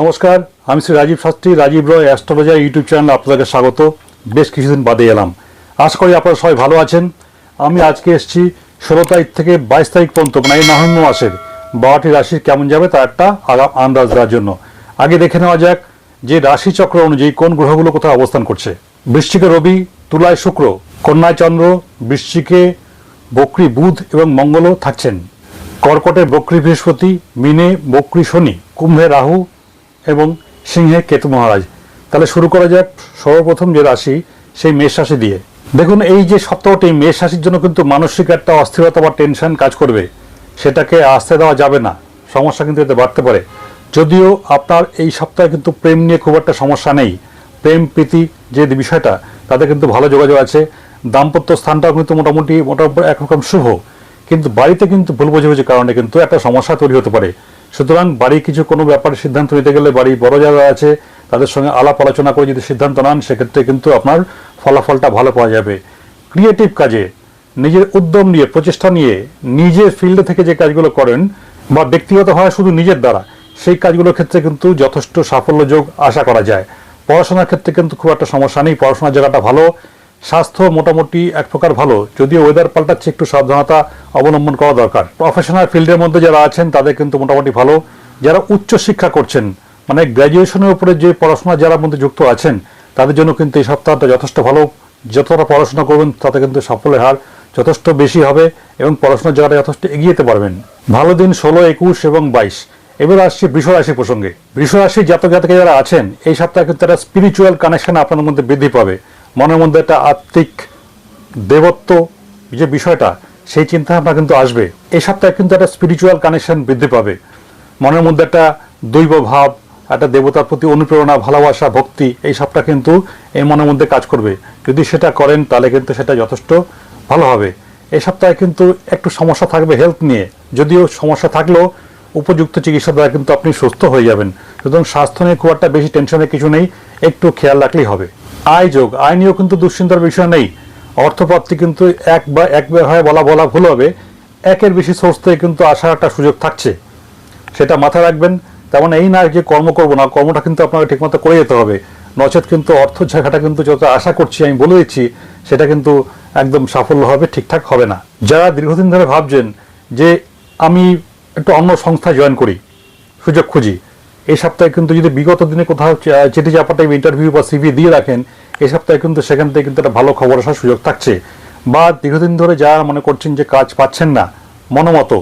নমস্কার, আমি Shri Rajib Shastri, Rajib Roy, astrologer YouTube চ্যানেলে আপনাদেরকে স্বাগত। বেশ কিছুদিন বাদে এলাম। আশা করি আপনারা সবাই ভালো আছেন। আমি আজকে এসেছি ষোলো তারিখ থেকে বাইশ তারিখ পর্যন্ত মানে এই নভেম্বর মাসের। বারোটি রাশির কেমন যাবে তার একটা আগাম আন্দাজ দেওয়ার জন্য। আগে দেখে নেওয়া যাক যে রাশি চক্র অনুযায়ী কোন গ্রহগুলো কোথায় অবস্থান করছে। বৃশ্চিকে রবি, তুলায় শুক্র, কন্যায় চন্দ্র, বৃশ্চিকে বকরি বুধ এবং মঙ্গলও থাকছেন। কর্কটে বক্রী বৃহস্পতি, মিনে বক্রী শনি, কুম্ভে রাহু এবং সিংহে কেতু মহারাজ। তাহলে শুরু করা যাক সর্বপ্রথম যে রাশি, সেই মেষ রাশি দিয়ে। দেখুন, এই যে সপ্তাহটি মেষ রাশির জন্য কিন্তু মানসিক একটা অস্থিরতা বা টেনশন কাজ করবে। সেটাকে আসতে দেওয়া যাবে না। সমস্যা কিন্তু এতে বাড়তে পারে। যদিও আপনার এই সপ্তাহে কিন্তু প্রেম নিয়ে খুব একটা সমস্যা নেই। প্রেম, প্রীতি যে বিষয়টা, তাতে কিন্তু ভালো যোগাযোগ আছে। দাম্পত্য স্থানটাও কিন্তু মোটামুটি মোটামুটি একরকম শুভ। কিন্তু বাড়িতে কিন্তু ভুল বোঝাবুঝির কারণে কিন্তু একটা সমস্যা তৈরি হতে পারে। সুতরাং বাড়ি কিছু কোনো ব্যাপারে সিদ্ধান্ত নিতে গেলে বাড়ি বড় যারা আছে, তাদের সঙ্গে আলাপ আলোচনা করে যদি সিদ্ধান্ত নেন, সেক্ষেত্রে কিন্তু আপনার ফলাফলটা ভালো পাওয়া যাবে। ক্রিয়েটিভ কাজে, নিজের উদ্যম নিয়ে, প্রচেষ্টা নিয়ে, নিজের ফিল্ডে থেকে যে কাজগুলো করেন বা ব্যক্তিগত হয় শুধু নিজের দ্বারা, সেই কাজগুলোর ক্ষেত্রে কিন্তু যথেষ্ট সাফল্য যোগ আশা করা যায়। পড়াশোনার ক্ষেত্রে কিন্তু খুব একটা সমস্যা নেই, পড়াশোনার জায়গাটা ভালো স্বাস্থ্য মোটামুটি এক প্রকার ভালো, যদিও ওয়েদার পাল্টাচ্ছে, একটু সাবধানতা অবলম্বন করা দরকার। প্রফেশনাল ফিল্ডের মধ্যে যারা আছেন, তাদের কিন্তু মোটামুটি ভালো। যারা উচ্চ শিক্ষা করছেন মানে গ্র্যাজুয়েশনের উপরে যে পড়াশোনা, যারা মধ্যে যুক্ত আছেন, তাদের জন্য কিন্তু এই সপ্তাহটা যথেষ্ট ভালো। যতটা পড়াশোনা করবেন, তাতে কিন্তু সাফল্যের হার যথেষ্ট বেশি হবে এবং পড়াশোনার জায়গাটা যথেষ্ট এগিয়ে যেতে পারবেন। ভালো দিন ষোলো, একুশ এবং বাইশ। এবার আসছি বৃষ রাশি প্রসঙ্গে। বৃষ রাশি জাতক জাতকে যারা আছেন, এই সপ্তাহে কিন্তু একটা স্পিরিচুয়াল কানেকশন আপনাদের মধ্যে বৃদ্ধি পাবে। মনের মধ্যে একটা আত্মিক দেবত্ব যে বিষয়টা, সেই চিন্তা ভাবনা কিন্তু আসবে। এই সপ্তাহে কিন্তু একটা স্পিরিচুয়াল কানেকশন বৃদ্ধি পাবে। মনের মধ্যে একটা দৈব ভাব একটা দেবতার প্রতি অনুপ্রেরণা, ভালোবাসা, ভক্তি, এই সবটা কিন্তু এই মনের মধ্যে কাজ করবে। যদি সেটা করেন, তাহলে কিন্তু সেটা যথেষ্ট ভালো হবে। এই সপ্তাহে কিন্তু একটু সমস্যা থাকবে হেলথ নিয়ে। যদিও সমস্যা থাকলেও উপযুক্ত চিকিৎসা দ্বারা কিন্তু আপনি সুস্থ হয়ে যাবেন। সুতরাং স্বাস্থ্য নিয়ে খুব একটা বেশি টেনশনের কিছু নেই। একটু খেয়াল রাখলেই হবে। আয় যোগ আয় নিয়েও কিন্তু দুশ্চিন্তার বিষয় নেই। অর্থপ্রাপ্তি কিন্তু এক বা এক হয় বলা বলা ভুল হবে। একের বেশি সোর্স থেকে কিন্তু আসার একটা সুযোগ থাকছে। সেটা মাথায় রাখবেন। তেমন এই না যে কর্ম করব না, কর্মটা কিন্তু আপনাকে ঠিকমতো করে যেতে হবে। নচেত কিন্তু অর্থ জায়গাটা কিন্তু যত আশা করছি, আমি বলে দিচ্ছি, সেটা কিন্তু একদম সাফল্য হবে ঠিকঠাক হবে না। যারা দীর্ঘদিন ধরে ভাবছেন যে আমি একটু অন্য সংস্থায় জয়েন করি, সুযোগ খুঁজি এই সপ্তাহে কিন্তু যদি বিগত দিনে কোথাও চিঠি চাপাটা ইন্টারভিউ বা সিভি দিয়ে রাখেন এই সপ্তাহে কিন্তু সেখান থেকে কিন্তু একটা ভালো খবর আসার সুযোগ থাকছে। বা দীর্ঘদিন ধরে যারা মনে করছেন যে কাজ পাচ্ছেন না, মনোমতো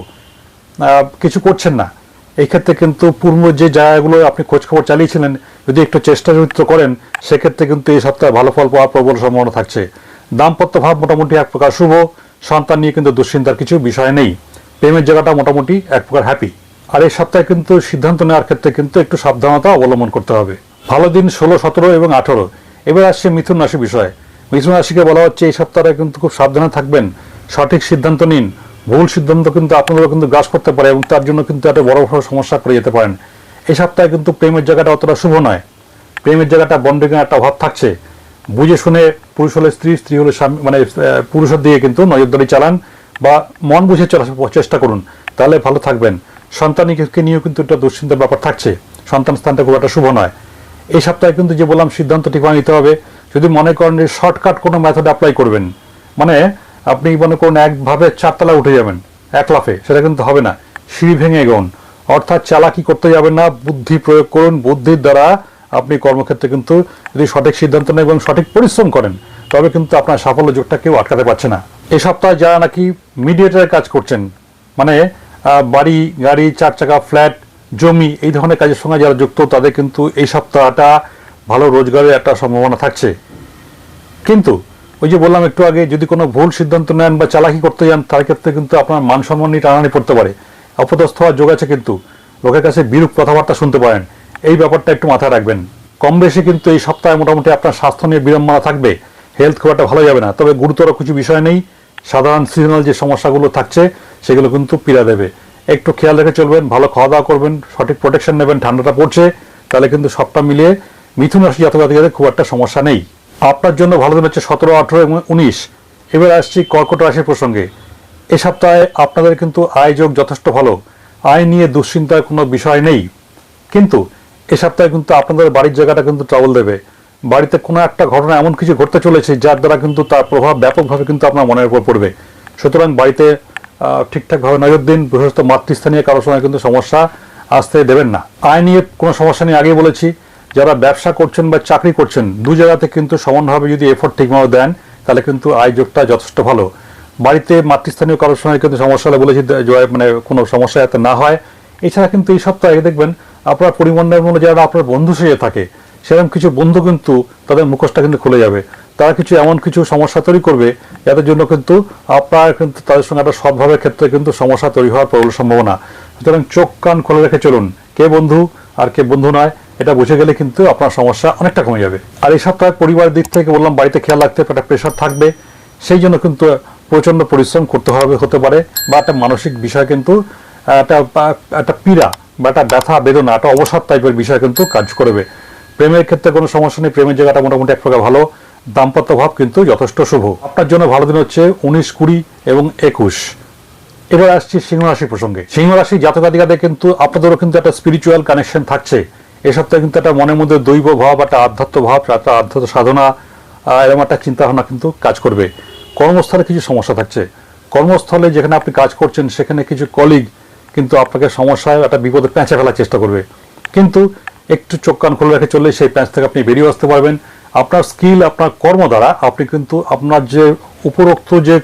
কিছু করছেন না, এই ক্ষেত্রে কিন্তু পূর্ব যে জায়গাগুলো আপনি খোঁজখবর চালিয়েছিলেন, যদি একটু চেষ্টা যুক্ত করেন, সেক্ষেত্রে কিন্তু এই সপ্তাহে ভালো ফল পাওয়ার প্রবল সম্ভাবনা থাকছে। দাম্পত্য ভাব মোটামুটি এক প্রকার শুভ, সন্তান নিয়ে কিন্তু দুশ্চিন্তার কিছু বিষয় নেই। প্রেমের জায়গাটা মোটামুটি এক প্রকার হ্যাপি আর এই সপ্তাহে কিন্তু সিদ্ধান্ত নেওয়ার ক্ষেত্রে কিন্তু একটু সাবধানতা অবলম্বন করতে হবে। ভালো দিন ষোলো, সতেরো এবং আঠারো। এবার আসছে মিথুন রাশি বিষয়। মিথুন রাশিকে বলা হচ্ছে, এই সপ্তাহে কিন্তু খুব সাবধানে থাকবেন। সঠিক সিদ্ধান্ত নিন। ভুল সিদ্ধান্ত কিন্তু আপনাদেরও কিন্তু গ্রাস করতে পারে এবং তার জন্য কিন্তু একটা বড় বড় সমস্যা করে যেতে পারেন। এই সপ্তাহে কিন্তু প্রেমের জায়গাটা অতটা শুভ নয়। প্রেমের জায়গাটা বন্ডিংয়ের একটা অভাব থাকছে। বুঝে শুনে পুরুষ হলে স্ত্রী স্ত্রী হলে স্বামী মানে পুরুষের দিকে কিন্তু নজরদারি চালান বা মন বুঝে চলার চেষ্টা করুন। তাহলে ভালো থাকবেন। সন্তানকে নিয়েও কিন্তু একটা দুশ্চিন্তার ব্যাপার থাকছে। সন্তান স্থানটা খুব একটা শুভ নয়। এই সপ্তাহে কিন্তু যে বললাম সিদ্ধান্ত ঠিকভাবে নিতে হবে। যদি মনে করেন যে শর্টকাট কোনো মেথড অ্যাপ্লাই করবেন মানে আপনি মনে করুন একভাবে চারতলা উঠে যাবেন, এক লাফে, সেটা কিন্তু হবে না। সিঁড়ি ভেঙে এগোন অর্থাৎ চালাকি করতে যাবেন না, বুদ্ধি প্রয়োগ করুন। বুদ্ধির দ্বারা আপনি কর্মক্ষেত্রে কিন্তু যদি সঠিক সিদ্ধান্ত নেন এবং সঠিক পরিশ্রম করেন, তবে কিন্তু আপনার সাফল্য যোগটা কেউ আটকাতে পারছে না। এই সপ্তাহে যারা নাকি মিডিয়েটারের কাজ করছেন মানে বাড়ি, গাড়ি, চার চাকা, ফ্ল্যাট, জমি, এই ধরনের কাজের সঙ্গে যারা যুক্ত, তাদের কিন্তু এই সপ্তাহটা ভালো রোজগারের একটা সম্ভাবনা থাকছে। কিন্তু ওই যে বললাম একটু আগে, যদি কোনো ভুল সিদ্ধান্ত নেন বা চালাকি করতে যান, তার ক্ষেত্রে কিন্তু আপনার মান সম্মান নিয়ে টানানি পড়তে পারে। অপদস্থ হওয়ার যোগ আছে কিন্তু, লোকের কাছে বিরূপ কথাবার্তা শুনতে পারেন। এই ব্যাপারটা একটু মাথায় রাখবেন। কম বেশি কিন্তু এই সপ্তাহে মোটামুটি আপনার স্বাস্থ্য নিয়ে বিড়ম্বনা থাকবে, হেলথ খুব একটা ভালো যাবে না। তবে গুরুতর কিছু বিষয় নেই সাধারণ সিজনাল যে সমস্যাগুলো থাকছে, সেগুলো কিন্তু পীড়া দেবে। একটু খেয়াল রেখে চলবেন, ভালো খাওয়া দাওয়া করবেন, সঠিক প্রোটেকশন নেবেন, ঠান্ডাটা পড়ছে, তাহলে কিন্তু সবটা মিলিয়ে মিথুন রাশি জাতক জাতিকাদের খুব একটা সমস্যা নেই। আপনার জন্য ভালো দিন হচ্ছে সতেরো, আঠেরো এবং উনিশ। এবার আসছি কর্কট রাশির প্রসঙ্গে। এ সপ্তাহে আপনাদের কিন্তু আয় যোগ যথেষ্ট ভালো। আয় নিয়ে দুশ্চিন্তার কোনো বিষয় নেই। কিন্তু এ সপ্তাহে কিন্তু আপনাদের বাড়ির জায়গাটা কিন্তু ট্রাবল দেবে। বাড়িতে কোনো একটা ঘটনা এমন কিছু ঘটতে চলেছে যার দ্বারা কিন্তু তার প্রভাব ব্যাপকভাবে কিন্তু আপনার মনের উপর পড়বে। সুতরাং বাড়িতে ঠিকঠাকভাবে নজর দিন বিশেষত মাতৃস্থানীয় কারোর সময় কিন্তু সমস্যা আসতে দেবেন না। আয় নিয়ে কোনো সমস্যা নিয়ে আগেই বলেছি, যারা ব্যবসা করছেন বা চাকরি করছেন, দু জায়গাতে কিন্তু সমানভাবে যদি এফোর্ট ঠিকমতো দেন, তাহলে কিন্তু আয় যোগটা যথেষ্ট ভালো। বাড়িতে মাতৃস্থানীয় কারোর সময় কিন্তু সমস্যা হলে বলেছি মানে কোনো সমস্যা যাতে না হয়। এছাড়া কিন্তু এই সপ্তাহে দেখবেন, আপনার পরিমণ্ডলের মধ্যে যারা আপনার বন্ধু সেজে থাকে সেরকম কিছু বন্ধু কিন্তু তাদের মুখোশটা কিন্তু খুলে যাবে। তারা কিছু এমন কিছু সমস্যা তৈরি করবে যাদের জন্য কিন্তু আপনার কিন্তু তাদের সঙ্গে একটা সদ্ভাবের ক্ষেত্রে কিন্তু সমস্যা তৈরি হওয়ার প্রবল সম্ভাবনা। সুতরাং চোখ কান খুলে রেখে চলুন। কে বন্ধু আর কে বন্ধু নয়, এটা বুঝে গেলে কিন্তু আপনার সমস্যা অনেকটা কমে যাবে। আর এই সপ্তাহে পরিবারের দিক থেকে বললাম, বাড়িতে খেয়াল রাখতে একটা প্রেশার থাকবে। সেই জন্য কিন্তু প্রচণ্ড পরিশ্রম করতে হবে, হতে পারে, বা একটা মানসিক বিষয় কিন্তু একটা একটা পীড়া বা একটা ব্যথা, বেদনা, একটা অবসাদ টাইপের বিষয় কিন্তু কাজ করবে। প্রেমের ক্ষেত্রে কোনো সমস্যা নেই, প্রেমের জায়গাটা মোটামুটি এক প্রকার ভালো। দাম্পত্য ভাব কিন্তু যথেষ্ট শুভ। আপনার জন্য ভালো দিন হচ্ছে উনিশ, কুড়ি এবং একুশ। এবার আসছি সিংহ রাশি প্রসঙ্গে। সিংহ রাশি জাতকাদিকাদের কিন্তু, আপনাদেরও কিন্তু একটা স্পিরিচুয়াল কানেকশন থাকছে। এ সপ্তাহে কিন্তু একটা মনের মধ্যে দৈব ভাব, একটা আধ্যাত্ম ভাব, একটা আধ্যাত্ম সাধনা এরকম একটা চিন্তা ভাবনা কিন্তু কাজ করবে। কর্মস্থলে কিছু সমস্যা থাকছে। কর্মস্থলে যেখানে আপনি কাজ করছেন, সেখানে কিছু কলিগ কিন্তু আপনাকে সমস্যায়, একটা বিপদে পেঁচে ফেলার চেষ্টা করবে। কিন্তু একটু চোখ কান খুলে রেখে চললে সেই প্যাঁচ থেকে আপনি বেরিয়ে আসতে পারবেন। আপনার স্কিল, আপনার কর্ম দ্বারা আপনি কিন্তু আপনার যে উপরোক্ত যে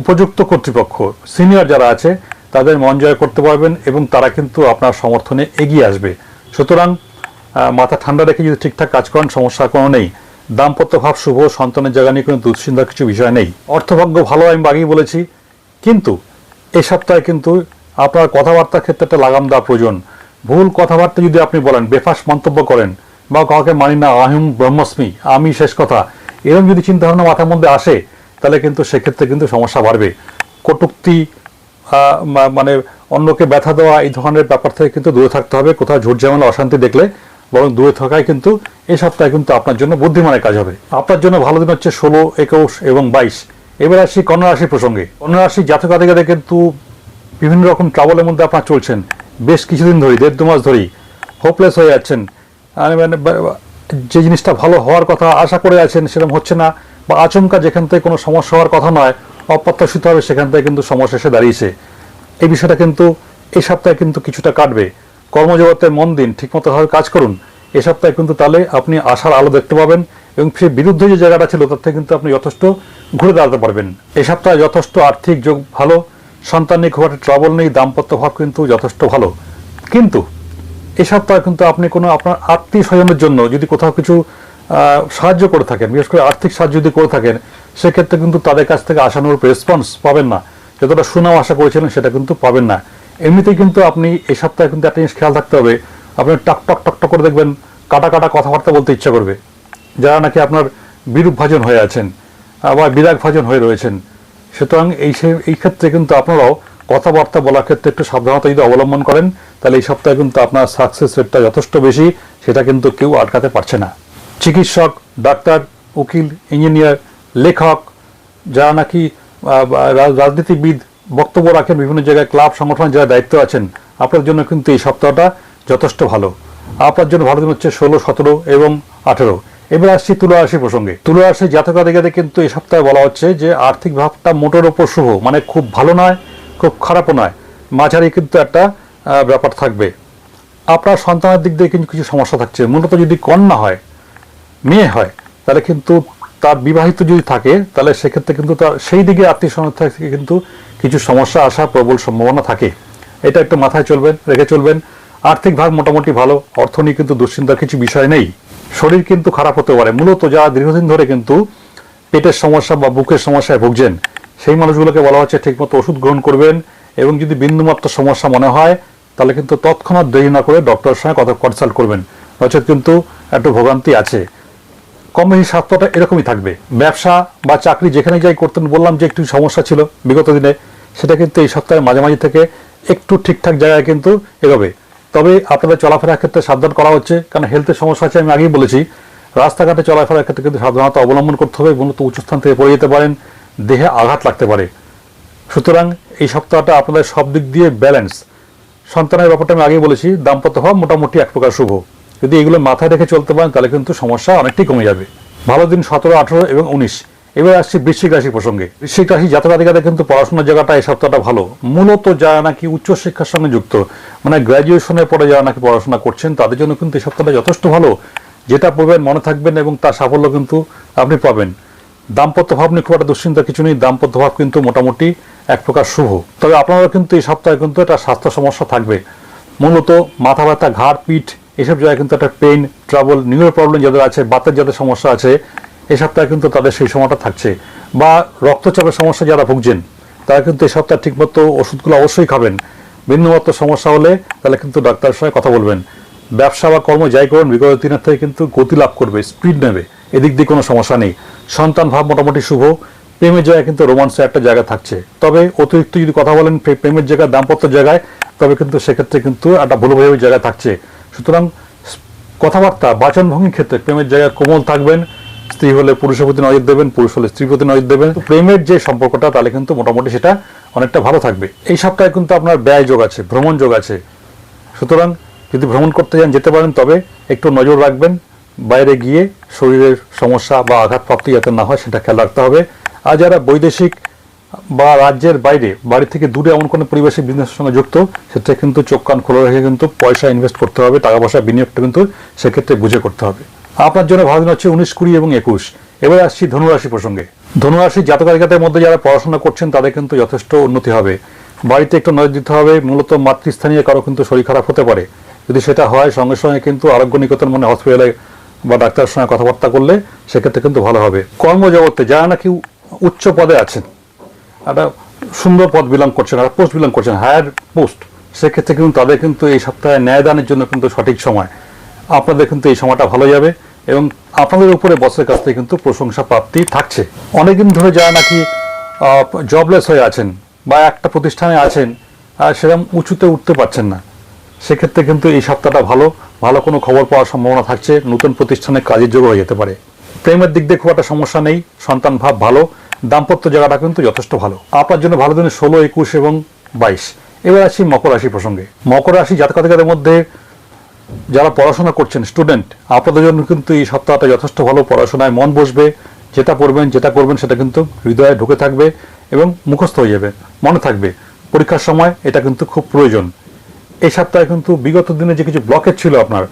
উপযুক্ত কর্তৃপক্ষ, সিনিয়র যারা আছে, তাদের মন জয় করতে পারবেন এবং তারা কিন্তু আপনার সমর্থনে এগিয়ে আসবে। সুতরাং মাথা ঠান্ডা রেখে যদি ঠিকঠাক কাজ করেন সমস্যা কোনো নেই। দাম্পত্য ভাব, শুভ, সন্তানের জায়গা নিয়ে কোনো দুশ্চিন্তার কিছু বিষয় নেই। অর্থভাগ্য ভালো, আমি আগেই বলেছি। কিন্তু এই সপ্তাহে কিন্তু আপনার কথাবার্তার ক্ষেত্রে একটা লাগাম দেওয়া প্রয়োজন। ভুল কথাবার্তা যদি আপনি বলেন, বেফাস মন্তব্য করেন, বা কাউকে মানি না, আহিম ব্রহ্মস্মি, আমি শেষ কথা। এরকম যদি চিন্তা ভাবনা মাথার মধ্যে আসে, তাহলে কিন্তু সেক্ষেত্রে কিন্তু সমস্যা বাড়বে। কটুক্তি মানে অন্যকে ব্যথা দেওয়া, এই ধরনের ব্যাপার থেকে কিন্তু দূরে থাকতে হবে। কোথাও ঝুট ঝামেলা, অশান্তি দেখলে বরং দূরে থাকায় কিন্তু এই সপ্তাহে কিন্তু আপনার জন্য বুদ্ধিমানের কাজ হবে। আপনার জন্য ভালো দিন হচ্ছে ষোলো, একুশ এবং বাইশ। এবার আসি কন্যা রাশি প্রসঙ্গে। কন্যা রাশি জাতক জাতিকাদের কিন্তু বিভিন্ন রকম ট্রাবলের মধ্যে আপনার চলছেন। বেশ কিছুদিন ধরেই, দেড় দু মাস ধরেই হোপলেস হয়ে যাচ্ছেন মানে যে জিনিসটা ভালো হওয়ার কথা আশা করে আছেন সেরকম হচ্ছে না, বা আচমকা যেখান থেকে কোনো সমস্যা হওয়ার কথা নয় অপ্রত্যাশিতভাবে সেখান থেকে কিন্তু সমস্যা এসে দাঁড়িয়েছে। এই বিষয়টা কিন্তু এই সপ্তাহে কিন্তু কিছুটা কাটবে। কর্মজগতে মন দিন ঠিকমতোভাবে কাজ করুন। এ সপ্তাহে কিন্তু তাহলে আপনি আশার আলো দেখতে পাবেন এবং সেই বিরুদ্ধে যে জায়গাটা ছিল তার থেকে কিন্তু আপনি যথেষ্ট ঘুরে দাঁড়াতে পারবেন। এ সপ্তাহে যথেষ্ট আর্থিক যোগ ভালো সন্তান নিয়ে খুব একটা ট্রাবল নেই, দাম্পত্য ভাব কিন্তু যথেষ্ট ভালো। কিন্তু এই সপ্তাহে কিন্তু আপনি কোনো আপনার আত্মীয় স্বজনের জন্য যদি কোথাও কিছু সাহায্য করে থাকেন, বিশেষ করে আর্থিক সাহায্য যদি করে থাকেন, সেক্ষেত্রে কিন্তু তাদের কাছ থেকে আশানুরূপ রেসপন্স পাবেন না। যতটা সুনাম আশা করেছিলেন সেটা কিন্তু পাবেন না। এমনিতেই কিন্তু আপনি এই সপ্তাহে কিন্তু একটা জিনিস খেয়াল থাকতে হবে, আপনি টক টক টক টক করে দেখবেন, কাটা কাটা কথাবার্তা বলতে ইচ্ছা করবে। যারা নাকি আপনার বিরূপ ভাজন হয়ে আছেন আবার বিরাগ ভাজন হয়ে রয়েছেন সুতরাং এই এই ক্ষেত্রে কিন্তু আপনারাও কথাবার্তা বলার ক্ষেত্রে একটু সাবধানতা যদি অবলম্বন করেন, তাহলে এই সপ্তাহে কিন্তু আপনার সাকসেস রেটটা যথেষ্ট বেশি, সেটা কিন্তু কেউ আটকাতে পারছে না। চিকিৎসক, ডাক্তার, উকিল ইঞ্জিনিয়ার লেখক, যারা নাকি রাজনীতিবিদ বক্তব্য রাখেন, বিভিন্ন জায়গায় ক্লাব, সংগঠনের যারা দায়িত্ব আছেন আপনার জন্য কিন্তু এই সপ্তাহটা যথেষ্ট ভালো। আপনার জন্য ভালো দিন হচ্ছে ষোলো, সতেরো এবং আঠেরো। এবার আসছি তুলা প্রসঙ্গে। তুলা রাশি জাতকাদিকাদের কিন্তু এই সপ্তাহে বলা হচ্ছে যে আর্থিক ভাবটা মোটের ওপর শুভ মানে খুব ভালো নয়, খুব খারাপও নয়। মাঝারি কিন্তু একটা ব্যাপার থাকবে। আপনার সন্তানের দিক দিয়ে কিন্তু কিছু সমস্যা থাকছে। মূলত যদি কন্যা হয়, মেয়ে হয়, তাহলে কিন্তু তার বিবাহিত যদি থাকে, তাহলে সেক্ষেত্রে কিন্তু তার সেই দিকে আত্মীয় স্বজন থেকে কিন্তু কিছু সমস্যা আসার প্রবল সম্ভাবনা থাকে। এটা একটু মাথায় চলবেন, রেখে চলবেন। আর্থিক ভাগ মোটামুটি ভালো, অর্থ নিয়ে কিন্তু দুশ্চিন্তার কিছু বিষয় নেই। শরীর কিন্তু খারাপ হতে পারে। মূলত যারা দীর্ঘদিন ধরে কিন্তু পেটের সমস্যা বা বুকের সমস্যায় ভুগছেন, সেই মানুষগুলোকে বলা হচ্ছে ঠিকমতো ওষুধ গ্রহণ করবেন এবং যদি বিন্দুমাত্র সমস্যা মনে হয়, তাহলে কিন্তু তৎক্ষণাৎ দেরি না করে ডক্টরের সঙ্গে কথা কনসাল্ট করবেন। নচেত কিন্তু একটু ভোগান্তি আছে। কম বেশি স্বাস্থ্যটা এরকমই থাকবে। ব্যবসা বা চাকরি যেখানে যাই করতেন, বললাম যে একটু সমস্যা ছিল বিগত দিনে, সেটা কিন্তু এই সপ্তাহের মাঝামাঝি থেকে একটু ঠিকঠাক জায়গায় কিন্তু এগোবে। তবে আপনাদের চলাফেরার ক্ষেত্রে সাবধান করা হচ্ছে, কারণ হেলথের সমস্যা আছে, আমি আগেই বলেছি, রাস্তাঘাটে চলাফেরার ক্ষেত্রে কিন্তু সাবধানতা অবলম্বন করতে হবে মূলত উঁচু স্থান থেকে পড়ে যেতে পারেন, দেহে আঘাত লাগতে পারে। সুতরাং এই সপ্তাহটা আপনাদের সব দিক দিয়ে ব্যালেন্স সন্তানের ব্যাপারটা আমি আগেই বলেছি, দাম্পত্য ভাব মোটামুটি এক প্রকার শুভ। যদি এগুলো মাথায় রেখে চলতে পারেন, তাহলে কিন্তু সমস্যা অনেকটাই কমে যাবে। ভালো দিন সতেরো, আঠেরো এবং উনিশ। এবার আসছি বৃশ্চিক রাশি প্রসঙ্গে। বৃশ্চিক রাশি জাতকাধিকারে কিন্তু পড়াশোনার জায়গাটা, এই সপ্তাহটা ভালো। মূলত যারা নাকি উচ্চশিক্ষার সঙ্গে যুক্ত মানে গ্র্যাজুয়েশনের পরে যারা নাকি পড়াশোনা করছেন, তাদের জন্য কিন্তু এই সপ্তাহটা যথেষ্ট ভালো। যেটা পড়বেন, মনে থাকবেন এবং তার সাফল্য কিন্তু আপনি পাবেন। দাম্পত্য ভাব নিয়ে খুব একটা দুশ্চিন্তা কিছু নেই, দাম্পত্য ভাব কিন্তু মোটামুটি এক প্রকার শুভ। তবে আপনারা কিন্তু এই সপ্তাহে কিন্তু একটা স্বাস্থ্য সমস্যা থাকবে। মূলত মাথা ব্যথা, ঘাড়, পিঠ, এসব জায়গায় কিন্তু একটা পেইন ট্রাবল নিউরো প্রবলেম যাদের আছে, বাতের যাদের সমস্যা আছে এই সপ্তাহে কিন্তু তাদের সেই সময়টা থাকছে। বা রক্তচাপের সমস্যা যারা ভুগছেন, তারা কিন্তু এই সপ্তাহে ঠিকমতো ওষুধগুলো অবশ্যই খাবেন। বিন্দুমাত্র সমস্যা হলে তাহলে কিন্তু ডাক্তারের সঙ্গে কথা বলবেন। ব্যবসা বা কর্ম যাই করুন, বিগত দিনের থেকে কিন্তু গতি লাভ করবে, স্পিড নেবে। এদিক দিয়ে কোনো সমস্যা নেই। সন্তান ভাব মোটামুটি শুভ, প্রেমের জায়গায় কিন্তু রোমান্সের একটা জায়গা থাকছে। তবে অতিরিক্ত যদি কথা বলেন প্রেমের জায়গায়, দাম্পত্য জায়গায়, তবে কিন্তু সেক্ষেত্রে কিন্তু একটা ভুল জায়গায় থাকছে। সুতরাং কথাবার্তা, বাচনভঙ্গির ক্ষেত্রে প্রেমের জায়গায় কোমল থাকবেন। স্ত্রী হলে পুরুষের প্রতি নজর দেবেন, পুরুষ হলে স্ত্রীর প্রতি নজর দেবেন। প্রেমের যে সম্পর্কটা, তাহলে কিন্তু মোটামুটি সেটা অনেকটা ভালো থাকবে। এই সপ্তাহে কিন্তু আপনার ব্যয় যোগ আছে, ভ্রমণ যোগ আছে। সুতরাং যদি ভ্রমণ করতে যান, যেতে পারেন, তবে একটু নজর রাখবেন, বাইরে গিয়ে শরীরের সমস্যা বা আঘাতপ্রাপ্তি যাতে না হয়, সেটা খেয়াল রাখতে হবে। আর যারা বৈদেশিক বা রাজ্যের বাইরে, বাড়ি থেকে দূরে এমন কোনো পরিবেশে বিজনেসের সঙ্গে যুক্ত, সেটা কিন্তু চোখ কান খোলা রেখে কিন্তু পয়সা ইনভেস্ট করতে হবে, টাকা পয়সা বিনিয়োগটা কিন্তু সেক্ষেত্রে বুঝে করতে হবে। আপনার জন্য ভালো দিন হচ্ছে উনিশ, কুড়ি এবং একুশ। এবার আসছি ধনুরাশি প্রসঙ্গে। ধনুরাশি জাতকালিকাদের মধ্যে যারা পড়াশোনা করছেন, তাদের কিন্তু যথেষ্ট উন্নতি হবে। বাড়িতে একটু নজর দিতে হবে, মূলত মাতৃস্থানীয় কারও কিন্তু শরীর খারাপ হতে পারে। যদি সেটা হয়, সঙ্গে সঙ্গে কিন্তু আরোগ্য নিকেতন মানে হসপিটালে বা ডাক্তারের সঙ্গে কথাবার্তা করলে সেক্ষেত্রে কিন্তু ভালো হবে। কর্মজগতে যারা নাকি উচ্চ পদে আছেন, একটা সুন্দর পদ বিলং করছেন, একটা পোস্ট বিলং করছেন হায়ার পোস্ট সেক্ষেত্রে কিন্তু তাদের কিন্তু এই সপ্তাহে ন্যায়দানের জন্য কিন্তু সঠিক সময়। আপনাদের কিন্তু এই সময়টা ভালো যাবে। এবং আপনাদের উপরে বসের কাছ থেকে কিন্তু প্রশংসা প্রাপ্তি থাকছে। অনেকদিন ধরে যারা নাকি জবলেস হয়ে আছেন বা একটা প্রতিষ্ঠানে আছেন, আর সেরকম উঁচুতে উঠতে পারছেন না। সেক্ষেত্রে কিন্তু এই সপ্তাহটা ভালো ভালো কোনো খবর পাওয়ার সম্ভাবনা থাকছে, নতুন প্রতিষ্ঠানে কাজের যোগ হয়ে যেতে পারে। প্রেমের দিক দিয়ে খুব একটা সমস্যা নেই, সন্তান ভাব ভালো, দাম্পত্য জায়গাটা কিন্তু যথেষ্ট ভালো। আপনার জন্য ভালো দিনে ষোলো, একুশ এবং বাইশ। এবার আসি মকর রাশি প্রসঙ্গে। মকর রাশি জাতকাতিকাদের মধ্যে যারা পড়াশোনা করছেন স্টুডেন্ট আপনাদের জন্য কিন্তু এই সপ্তাহটা যথেষ্ট ভালো পড়াশোনায় মন বসবে। যেটা পড়বেন, যেটা করবেন, সেটা কিন্তু হৃদয়ে ঢুকে থাকবে এবং মুখস্থ হয়ে যাবে, মনে থাকবে। পরীক্ষার সময় এটা কিন্তু খুব প্রয়োজন। এই সপ্তাহে কিন্তু বিগত দিনে যে কিছু ব্লকেজ ছিল আপনার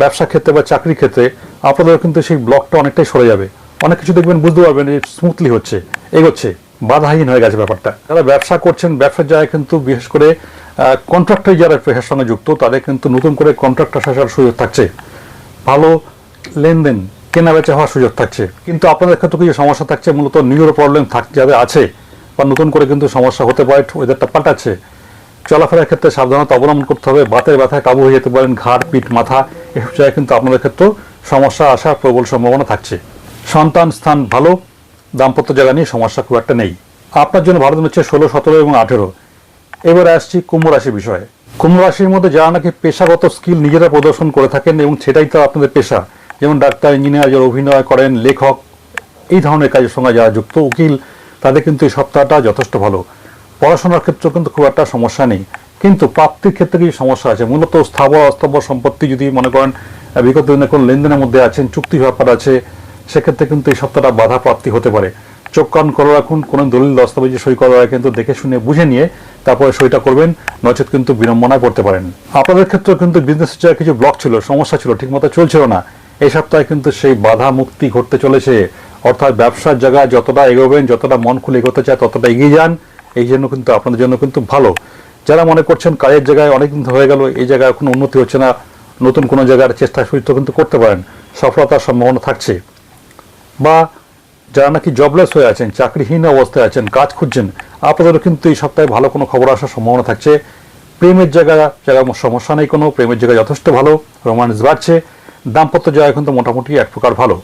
ব্যবসা ক্ষেত্রে বা চাকরি ক্ষেত্রে, আপনাদের কিন্তু সেই ব্লকটা অনেকটাই সরে যাবে। অনেক কিছু দেখবেন বুঝতে পারবেন যে স্মুথলি হচ্ছে, এগোচ্ছে, বাধাহীন হয়ে গেছে ব্যাপারটা। যারা ব্যবসা করছেন, ব্যবসার জায়গায় কিন্তু বিশেষ করে কন্ট্রাক্টর যারা পেশার সঙ্গে যুক্ত, তাদের কিন্তু নতুন করে কন্ট্রাক্টর আসার সুযোগ থাকছে। ভালো লেনদেন কেনা বেচা হওয়ার সুযোগ থাকছে। কিন্তু আপনাদের ক্ষেত্রে কিছু সমস্যা থাকছে, মূলত নিউরো প্রবলেম থাক যাদের আছে, বা নতুন করে কিন্তু সমস্যা হতে পারে ওয়েদারটা পাল্টাচ্ছে। চলাফেরার ক্ষেত্রে সাবধানতা অবলম্বন করতে হবে, বাতের ব্যথায় কাবু হয়ে যেতে পারেন, ঘাড়, পিঠ, মাথা, এসব জায়গায় কিন্তু আপনাদের ক্ষেত্রেও সমস্যা আসার প্রবল সম্ভাবনা থাকছে। সন্তান স্থান ভালো, দাম্পত্য জায়গা নিয়ে সমস্যা খুব একটা নেই। আপনার জন্য দিন হচ্ছে ষোলো, সতেরো এবং আঠেরো। এবারে আসছি কুম্ভ রাশি বিষয়ে। কুম্ভ রাশির মধ্যে যারা নাকি পেশাগত স্কিল নিজেরা প্রদর্শন করে থাকেন এবং সেটাই তো আপনাদের পেশা, যেমন ডাক্তার ইঞ্জিনিয়ার যারা অভিনয় করেন, লেখক, এই ধরনের কাজের সঙ্গে যারা যুক্ত, উকিল, তাদের কিন্তু এই সপ্তাহটা যথেষ্ট ভালো। পড়াশোনার ক্ষেত্রে কিন্তু খুব একটা সমস্যা নেই। কিন্তু প্রাপ্তির ক্ষেত্রে কিছু সমস্যা আছে। মূলত স্থাবর অস্থাবর সম্পত্তি যদি মনে করেন বিগত দিনে কোনো লেনদেনের মধ্যে আছেন চুক্তি ব্যাপার আছে, সেক্ষেত্রে কিন্তু এই সপ্তাহটা বাধা প্রাপ্তি হতে পারে। চোখ কান করে রাখুন, কোনো দলিল দস্তাবেজে সই আগে কিন্তু দেখে শুনে বুঝে নিয়ে তারপরে সইটা করবেন, নচেত কিন্তু বিড়ম্বনায় পড়তে পারেন। আপনাদের ক্ষেত্রে কিন্তু জায়গায় কিছু ব্লক ছিল, সমস্যা ছিল, ঠিকমতো চলছিল না। এই সপ্তাহে কিন্তু সেই বাধা মুক্তি ঘটতে চলেছে। অর্থাৎ ব্যবসার জায়গায় যতটা এগোবেন, যতটা মন খুলে এগোতে চায়, ততটা এগিয়ে যান। এই জন্য কিন্তু আপনাদের জন্য কিন্তু ভালো। যারা মনে করছেন কাজের জায়গায় অনেক দিন হয়ে গেল, এই জায়গায় কোনো উন্নতি হচ্ছে না, নতুন কোনো জায়গার চেষ্টা সুযোগ কিন্তু করতে পারেন। সফলতার সম্ভাবনা থাকছে। বা যারা নাকি জবলেস হয়ে আছেন, চাকরিহীন অবস্থায় আছেন, কাজ খুঁজছেন আপনাদেরও কিন্তু এই সপ্তাহে ভালো কোনো খবর আসার সম্ভাবনা থাকছে। প্রেমের জায়গা জায়গা সমস্যা নেই কোনো, প্রেমের জায়গা যথেষ্ট ভালো রোমান্স বাড়ছে, দাম্পত্য জায়গা কিন্তু মোটামুটি এক প্রকার ভালো।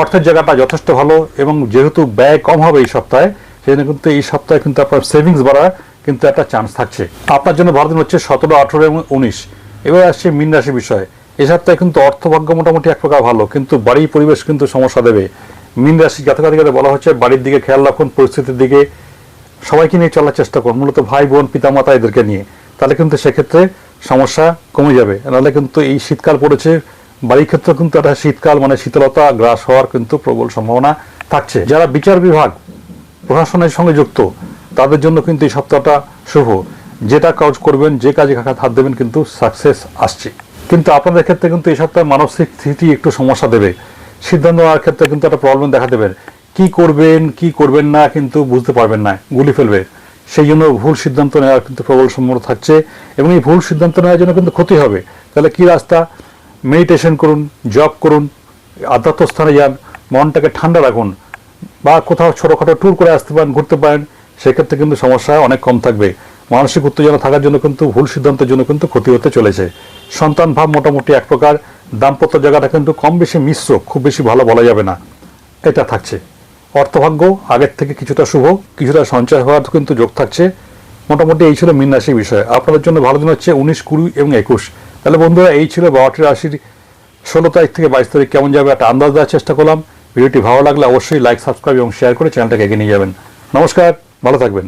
অর্থের জায়গাটা যথেষ্ট ভালো এবং যেহেতু ব্যয় কম হবে এই সপ্তাহে, সেজন্য কিন্তু এই সপ্তাহে কিন্তু আপনার সেভিংস বাড়ার কিন্তু একটা চান্স থাকছে। আপনার জন্য ভালো দিন হচ্ছে সতেরো, আঠেরো এবং উনিশ। এবার আসছে মীন রাশি বিষয়। এই সপ্তাহে কিন্তু অর্থভাগ্য মোটামুটি এক প্রকার ভালো, কিন্তু বাড়ি পরিবেশ কিন্তু সমস্যা দেবে। মীন রাশি জাতকাধিকারে বলা হচ্ছে, বাড়ির দিকে খেয়াল রাখুন, পরিস্থিতির দিকে সবাইকে নিয়ে চলার চেষ্টা করুন। মূলত ভাই, বোন, পিতামাতা এদেরকে নিয়ে। তাহলে কিন্তু সেক্ষেত্রে সমস্যা কমে যাবে। নাহলে কিন্তু এই শীতকাল পড়েছে, বাড়ির ক্ষেত্রে কিন্তু একটা শীতকাল মানে শীতলতা গ্রাস হওয়ার কিন্তু প্রবল সম্ভাবনা থাকছে। যারা বিচার বিভাগ, প্রশাসনের সঙ্গে যুক্ত, তাদের জন্য কিন্তু এই সপ্তাহটা শুভ। যেটা কাজ করবেন, যে কাজে হাত দেবেন কিন্তু সাকসেস আসছে। কিন্তু আপনাদের ক্ষেত্রে কিন্তু এই সপ্তাহে মানসিক স্থিতি একটু সমস্যা দেবে। সিদ্ধান্ত নেওয়ার ক্ষেত্রে কিন্তু একটা প্রবলেম দেখা দেবেন কি করবেন কি করবেন না কিন্তু বুঝতে পারবেন না, গুলি ফেলবে। সেই জন্য ভুল সিদ্ধান্ত নেওয়ার কিন্তু প্রবল সম্ভাবনা থাকছে এবং এই ভুল সিদ্ধান্ত নেওয়ার জন্য কিন্তু ক্ষতি হবে। তাহলে কি রাস্তা? মেডিটেশন করুন জব করুন আধ্যাত্ম স্থানে যান, মনটাকে ঠান্ডা রাখুন বা কোথাও ছোটোখাটো ট্যুর করে আসতে পারেন, ঘুরতে পারেন, সেক্ষেত্রে কিন্তু সমস্যা অনেক কম থাকবে। মানসিক উত্তেজনা থাকার জন্য কিন্তু ভুল সিদ্ধান্তের জন্য কিন্তু ক্ষতি হতে চলেছে। সন্তান ভাব মোটামুটি এক প্রকার। দাম্পত্য জায়গাটা কিন্তু কম বেশি মিশ্র, খুব বেশি ভালো বলা যাবে না। এটা থাকছে। অর্থভাগ্য আগের থেকে কিছুটা শুভ, কিছুটা সঞ্চয় হওয়ার কিন্তু যোগ থাকছে। মোটামুটি এই ছিল মীন রাশির বিষয়। আপনাদের জন্য ভালো দিন হচ্ছে উনিশ, কুড়ি এবং একুশ। তাহলে বন্ধুরা, এই ছিল বারোটি রাশির ষোলো তারিখ থেকে বাইশ তারিখ কেমন যাবে একটা আন্দাজ দেওয়ার চেষ্টা করলাম। ভিডিওটি ভালো লাগলে অবশ্যই লাইক সাবস্ক্রাইব এবং শেয়ার করে চ্যানেলটাকে এগিয়ে নিয়ে যাবেন। নমস্কার, ভালো থাকবেন।